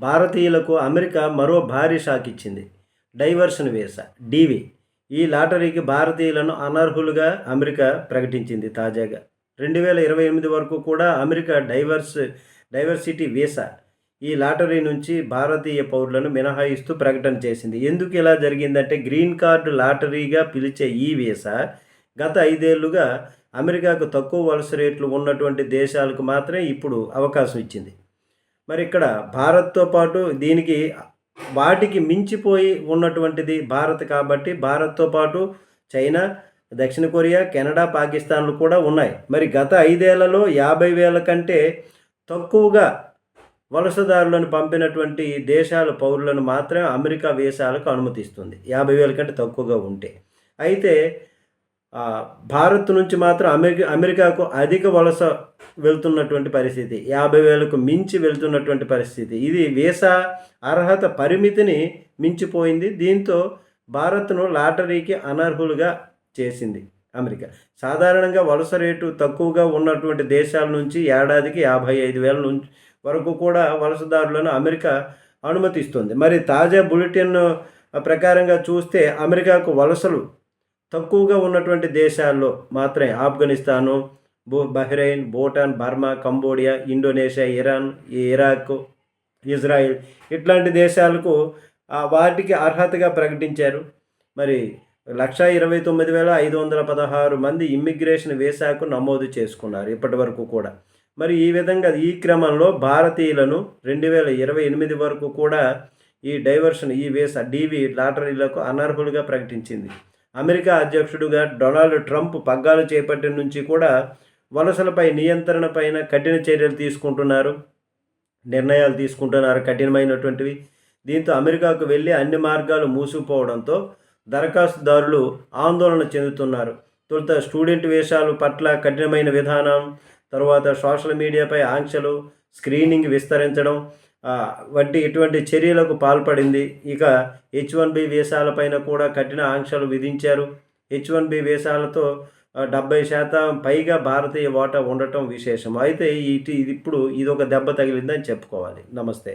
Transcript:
భారతీయులకు అమెరికా మరో భారీ షాక్ ఇచ్చింది. Diversion visa DV. ఈ లాటరీకి భారతీయులను అనర్హులుగా అమెరికా ప్రకటించింది తాజాగా. రెండు వేల ఇరవై ఎనిమిది వరకు కూడా అమెరికా డైవర్స్ డైవర్సిటీ వీసా ఈ లాటరీ నుంచి భారతీయ పౌరులను మినహాయిస్తూ ప్రకటన చేసింది. ఎందుకు ఇలా జరిగిందంటే గ్రీన్ కార్డు లాటరీగా పిలిచే ఈ వీసా గత ఐదేళ్ళుగా అమెరికాకు తక్కువ వలస రేట్లు ఉన్నటువంటి దేశాలకు మాత్రమే ఇప్పుడు అవకాశం ఇచ్చింది. మరి ఇక్కడ భారత్తో పాటు దీనికి వాటికి మించిపోయి ఉన్నటువంటిది భారత్ కాబట్టి భారత్తో పాటు చైనా దక్షిణ కొరియా కెనడా పాకిస్తాన్లు కూడా ఉన్నాయి. మరి గత ఐదేళ్ళలో యాభై వేల కంటే తక్కువగా వలసదారులను పంపినటువంటి దేశాల పౌరులను మాత్రమే అమెరికా వీసాలకు అనుమతిస్తుంది. యాభై వేల కంటే తక్కువగా ఉంటే. అయితే భారత్ నుంచి మాత్రం అమెరికా అమెరికాకు అధిక వలస వెళ్తున్నటువంటి పరిస్థితి. యాభై వేలకు మించి వెళ్తున్నటువంటి పరిస్థితి. ఇది వీసా అర్హత పరిమితిని మించిపోయింది. దీంతో భారత్ను లాటరీకి అనర్హులుగా చేసింది అమెరికా. సాధారణంగా వలస రేటు తక్కువగా ఉన్నటువంటి దేశాల నుంచి ఏడాదికి యాభై ఐదు వేల నుంచి వరకు కూడా వలసదారులను అమెరికా అనుమతిస్తుంది. మరి తాజా బులెటిన్ ప్రకారంగా చూస్తే అమెరికాకు వలసలు తక్కువగా ఉన్నటువంటి దేశాల్లో మాత్రమే ఆఫ్ఘనిస్తాను బో Bahrain Bhutan Burma Cambodia Indonesia Iran Iraq Israel ఇట్లాంటి దేశాలకు వాటికి అర్హతగా ప్రకటించారు. మరి లక్ష ఇరవై తొమ్మిది వేల ఐదు వందల పదహారు మంది ఇమ్మిగ్రేషన్ వీసాకు నమోదు చేసుకున్నారు ఇప్పటి వరకు కూడా. మరి ఈ విధంగా ఈ క్రమంలో భారతీయులను రెండు వేల ఇరవై ఎనిమిది వరకు కూడా ఈ డైవర్షన్ ఈ వీసా డీవీ లాటరీలకు అనర్హులుగా ప్రకటించింది. అమెరికా అధ్యక్షుడుగా డొనాల్డ్ ట్రంప్ పగ్గాలు చేపట్టిన నుంచి కూడా వలసలపై నియంత్రణ పైన కఠిన చర్యలు తీసుకుంటున్నారు. నిర్ణయాలు తీసుకుంటున్నారు కఠినమైనటువంటివి. దీంతో అమెరికాకు వెళ్ళి అన్ని మార్గాలు మూసుకుపోవడంతో దరఖాస్తుదారులు ఆందోళన చెందుతున్నారు. తొలుత స్టూడెంట్ వేషాలు పట్ల కఠినమైన విధానం తర్వాత సోషల్ మీడియాపై ఆంక్షలు స్క్రీనింగ్ విస్తరించడం వంటి ఇటువంటి చర్యలకు పాల్పడింది. ఇక హెచ్ వన్ బి వీసాలపైన కూడా కఠిన ఆంక్షలు విధించారు. హెచ్ వన్ బి వీసాలతో డెబ్బై శాతం పైగా భారతీయ ఓట ఉండటం విశేషం. అయితే ఇటు ఇది ఇప్పుడు ఇది ఒక దెబ్బ తగిలిందని చెప్పుకోవాలి. నమస్తే.